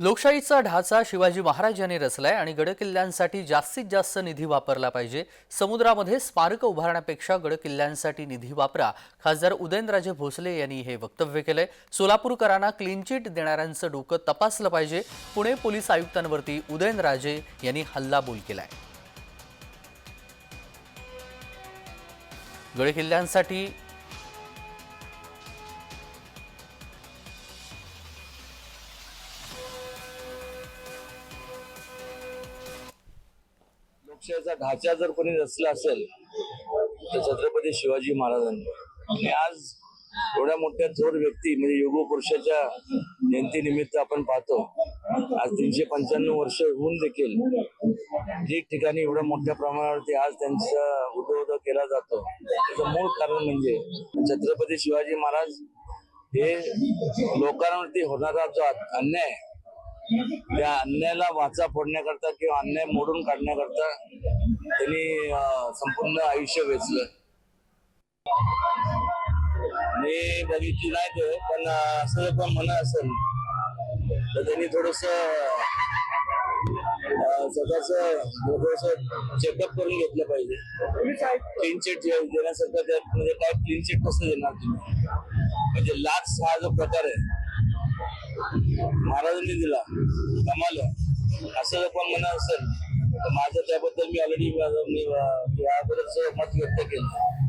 लोकशाहीचा ढाचा शिवाजी महाराज यांनी रचलाय आणि गडकिल्ल्यांसाठी जास्तीत जास्त निधी वापरला पाहिजे. समुद्रामध्ये स्मारक उभारण्यापेक्षा गडकिल्ल्यांसाठी निधी वापरा खासदार उदयनराजे भोसले यांनी हे वक्तव्य केलंय. सोलापूरकरांना क्लीन चिट देणाऱ्यांचं डोकं तपासलं पाहिजे. पुणे पोलीस आयुक्तांवरती उदयनराजे यांनी हल्लाबोल केलाय. गडकिल्ल्यांसाठी पक्षाचा ढाचा जर कोणी रचला असेल तर छत्रपती शिवाजी महाराजांनी. आणि आज एवढ्या मोठ्या थोर व्यक्ती म्हणजे युग पुरुषाच्या जयंतीनिमित्त आपण पाहतो आज तीनशे पंच्याण्णव वर्ष होऊन देखील ठिकठिकाणी एवढ्या मोठ्या प्रमाणावरती आज त्यांचा उदो केला जातो त्याचं मूळ कारण म्हणजे छत्रपती शिवाजी महाराज हे लोकांवरती होणारा जो अन्याय त्या अन्यायाला वाचा फोडण्याकरता किंवा अन्याय मोडून काढण्याकरता त्यांनी संपूर्ण आयुष्य वेचलं. मी बघितली नाही ते पण असं जर पण म्हणा असेल तर त्यांनी थोडस स्वतःच थोडस चेकअप करून घेतलं पाहिजे. क्लीन चिट देण्यासारखं त्यात म्हणजे काय क्लीन चिट कसं देणार तुम्ही? म्हणजे लाच हा जो प्रकार आहे महाराजांनी दिला. कमाल असं जर कोण म्हणत असेल तर माझं त्याबद्दल मी ऑलरेडी याबद्दलच मत व्यक्त केलं.